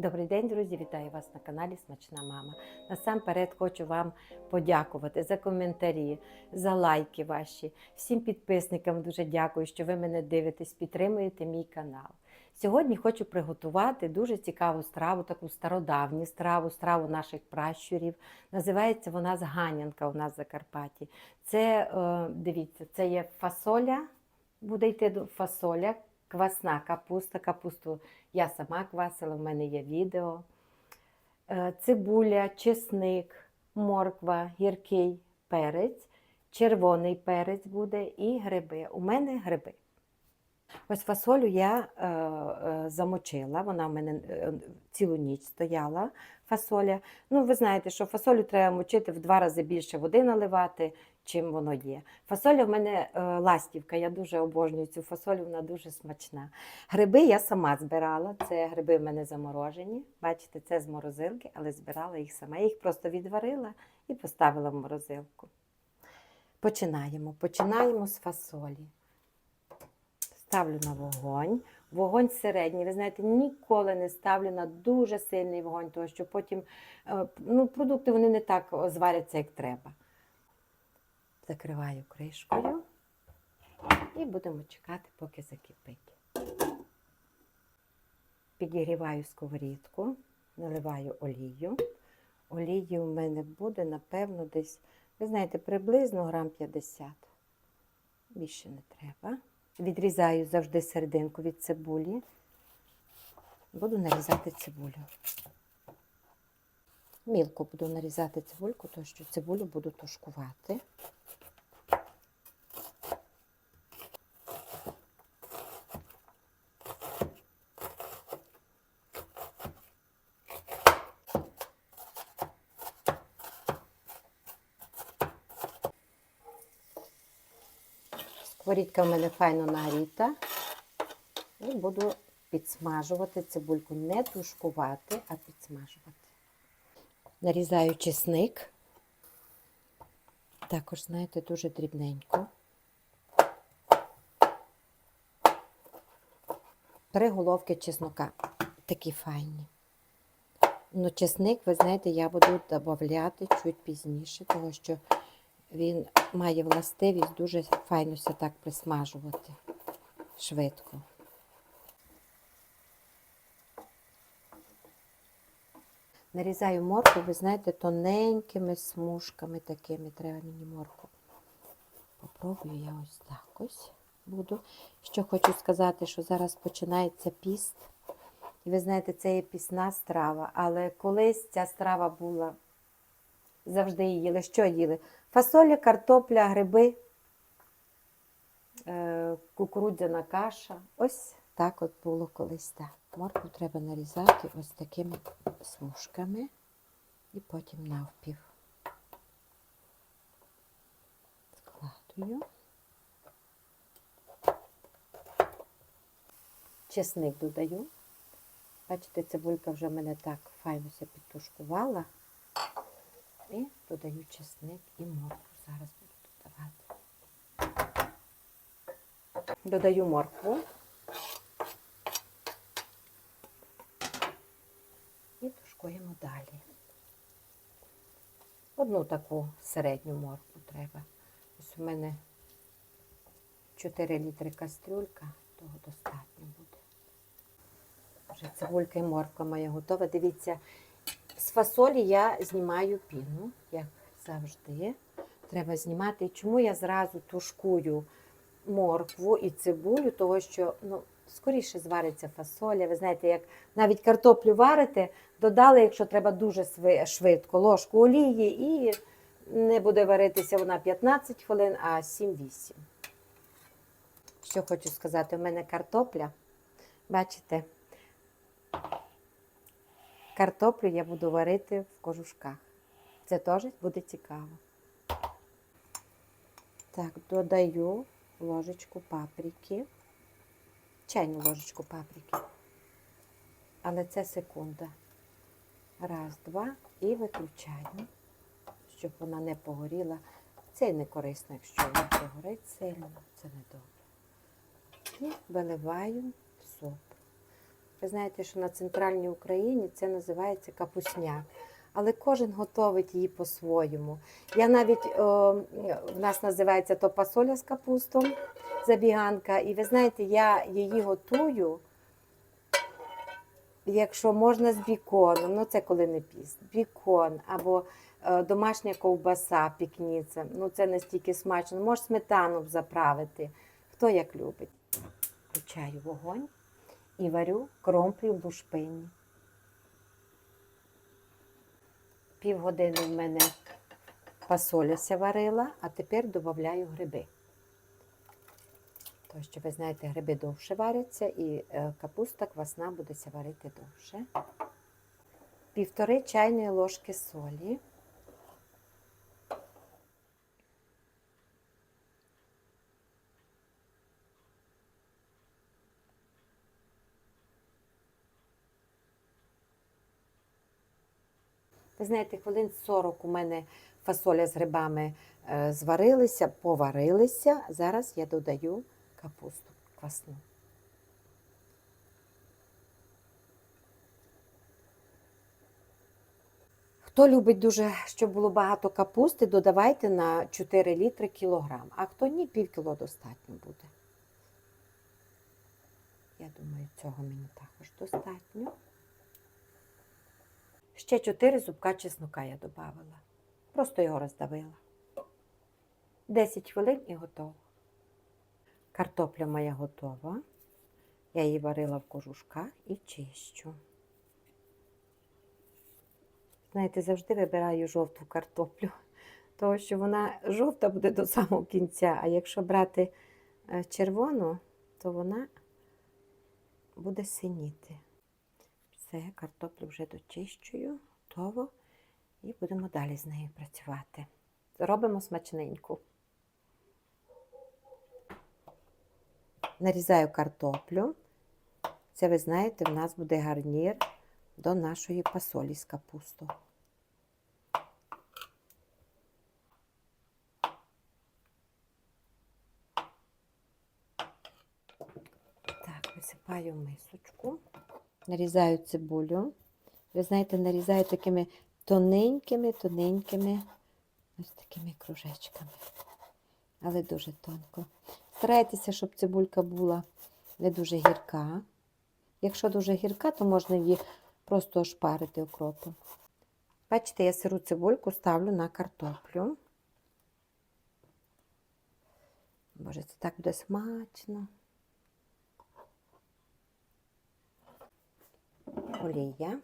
Добрий день, друзі! Вітаю вас на каналі Смачна Мама. Насамперед хочу вам подякувати за коментарі, за лайки ваші. Всім підписникам дуже дякую, що ви мене дивитесь, підтримуєте мій канал. Сьогодні хочу приготувати дуже цікаву страву, таку стародавню страву, страву наших пращурів. Називається вона зганянка у нас в Закарпатті. Це, е, дивіться, це є фасоля, буде йти до фасоля, квасна капуста. Капусту я сама квасила, в мене є відео. Е, Цибуля, чесник, морква, гіркий перець, червоний перець буде і гриби. У мене гриби. Ось фасолю я е, е, замочила, вона в мене е, цілу ніч стояла. Фасоля. Ну, ви знаєте, що фасолю треба мочити в два рази більше води наливати, чим воно є. Фасоля в мене е, ластівка, я дуже обожнюю цю фасолю, вона дуже смачна. Гриби я сама збирала. Це гриби в мене заморожені. Бачите, це з морозилки, але збирала їх сама. Я їх просто відварила і поставила в морозилку. Починаємо. Починаємо з фасолі. Ставлю на вогонь. Вогонь середній. Ви знаєте, ніколи не ставлю на дуже сильний вогонь, тому що потім е, ну, продукти вони не так зваряться, як треба. Закриваю кришкою і будемо чекати, поки закипить. Підігріваю сковорідку, наливаю олію. Олії у мене буде, напевно, десь, ви знаєте, приблизно грам 50. Більше не треба. Відрізаю завжди серединку від цибулі. Буду нарізати цибулю. Мілко буду нарізати цибульку, тому що цибулю буду тушкувати. Сковорідка в мене файно нагріта. І буду підсмажувати цибульку, не тушкувати, а підсмажувати. Нарізаю чесник. Також, знаєте, дуже дрібненько. Три головки чеснока. Такі файні. Ну, чесник, ви знаєте, я буду додати чуть пізніше, тому що він має властивість дуже файно ся так присмажувати швидко. Нарізаю морку, ви знаєте, тоненькими смужками такими треба мені морку. Попробую я ось так ось буду. Що хочу сказати, що зараз починається піст. І ви знаєте, це є пісна страва, але колись ця страва була, завжди їли. Що їли? Фасоля, картопля, гриби, е, кукурудзяна каша. Ось так от було колись так. Моркву треба нарізати ось такими смужками і потім навпів. Складую. Чесник додаю. Бачите, цибулька вже в мене так файно підтушкувала. І додаю чесник і моркву. Зараз буду додавати. Додаю моркву. І тушкуємо далі. Одну таку середню моркву треба. Ось у мене 4 літри кастрюлька, того достатньо буде. Вже цибулька і морква моя готова. Дивіться, з фасолі я знімаю піну, як завжди. Треба знімати. І чому я зразу тушкую моркву і цибулю, того що ну, скоріше звариться фасоля. Ви знаєте, як навіть картоплю варите, додали, якщо треба дуже швидко, ложку олії, і не буде варитися вона 15 хвилин, а 7-8. Що хочу сказати, у мене картопля, бачите, картоплю я буду варити в кожушках. Це теж буде цікаво. Так, додаю ложечку паприки, чайну ложечку паприки. Але це секунда. Раз, два і виключаю, щоб вона не погоріла. Це не корисно, якщо вона погорить сильно, це не добре. І виливаю суп. Ви знаєте, що на центральній Україні це називається капусняк. Але кожен готовить її по-своєму. Я навіть е, в нас називається то пасоля з капустом, забіганка. І ви знаєте, я її готую, якщо можна з біконом, ну це коли не піст, бікон або е, домашня ковбаса, пікніця. Ну це настільки смачно. Можеш сметану заправити. Хто як любить. Включаю вогонь і варю кромплю в лушпині. Півгодини в мене фасоляся варила, а тепер додаю гриби. Тому що, ви знаєте, гриби довше варяться і е, капуста квасна буде варити довше. Півтори чайної ложки солі. Ви знаєте, хвилин 40 у мене фасоля з грибами е, зварилися, поварилися. Зараз я додаю капусту квасну. Хто любить дуже, щоб було багато капусти, додавайте на 4 літри кілограм. А хто ні, пів кіло достатньо буде. Я думаю, цього мені також достатньо. Ще 4 зубка чеснока я додавала. Просто його роздавила. 10 хвилин і готово. Картопля моя готова. Я її варила в кожушках і чищу. Знаєте, завжди вибираю жовту картоплю, тому що вона жовта буде до самого кінця, а якщо брати е, червону, то вона буде синіти. Все, картоплю вже дочищую, готово. І будемо далі з нею працювати. Робимо смачненьку. Нарізаю картоплю. Це, ви знаєте, в нас буде гарнір до нашої пасолі з капусту. Так, висипаю мисочку. Нарізаю цибулю. Ви знаєте, нарізаю такими тоненькими, тоненькими, ось такими кружечками. Але дуже тонко. Старайтеся, щоб цибулька була не дуже гірка. Якщо дуже гірка, то можна її просто ошпарити окропом. Бачите, я сиру цибульку ставлю на картоплю. Боже, це так буде смачно. Олія.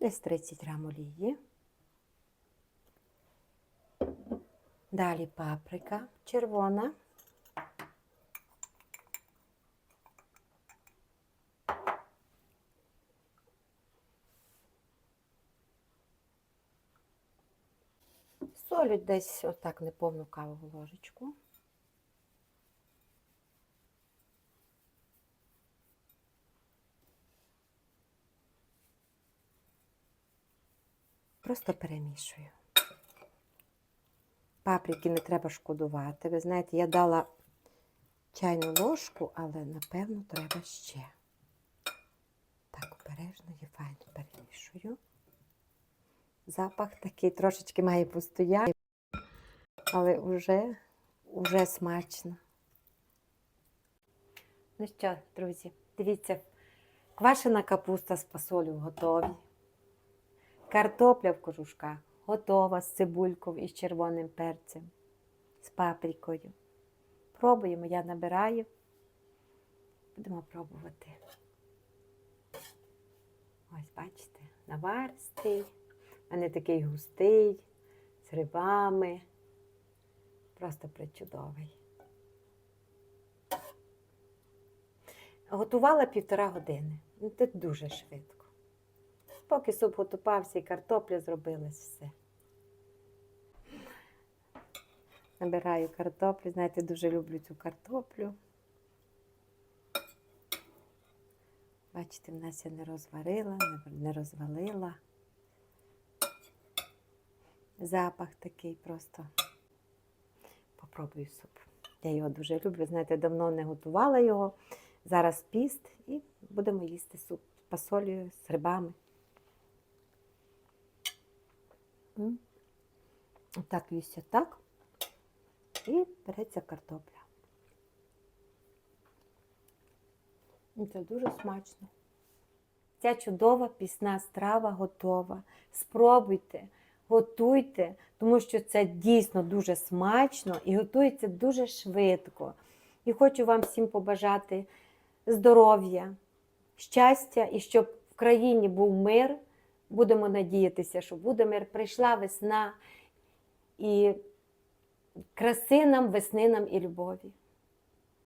Десь 30 грам олії. Далі паприка червона. Солю десь отак неповну кавову ложечку. Просто перемішую. Паприки не треба шкодувати. Ви знаєте, я дала чайну ложку, але напевно треба ще. Так, обережно і файно перемішую. Запах такий трошечки має постояти, але вже, вже смачно. Ну що, друзі, дивіться, квашена капуста з фасолю готові. Картопля в кожушках готова з цибулькою і з червоним перцем, з паприкою. Пробуємо, я набираю. Будемо пробувати. Ось, бачите, наваристий. У мене такий густий, з грибами. Просто причудовий. Готувала півтора години. Ну, Це дуже швидко. Поки суп готувався і картопля зробилась все. Набираю картоплю. Знаєте, дуже люблю цю картоплю. Бачите, в нас я не розварила, не- розвалила. Запах такий просто. Попробую суп. Я його дуже люблю. Знаєте, давно не готувала його. Зараз піст і будемо їсти суп з пасолею, з грибами. Отак їсть отак. І береться картопля. І Це дуже смачно. Ця чудова пісна страва готова. Спробуйте, готуйте, тому що це дійсно дуже смачно і готується дуже швидко. І хочу вам всім побажати здоров'я, щастя і щоб в країні був мир. Будемо надіятися, що буде мир. Прийшла весна і краси нам, весни нам і любові.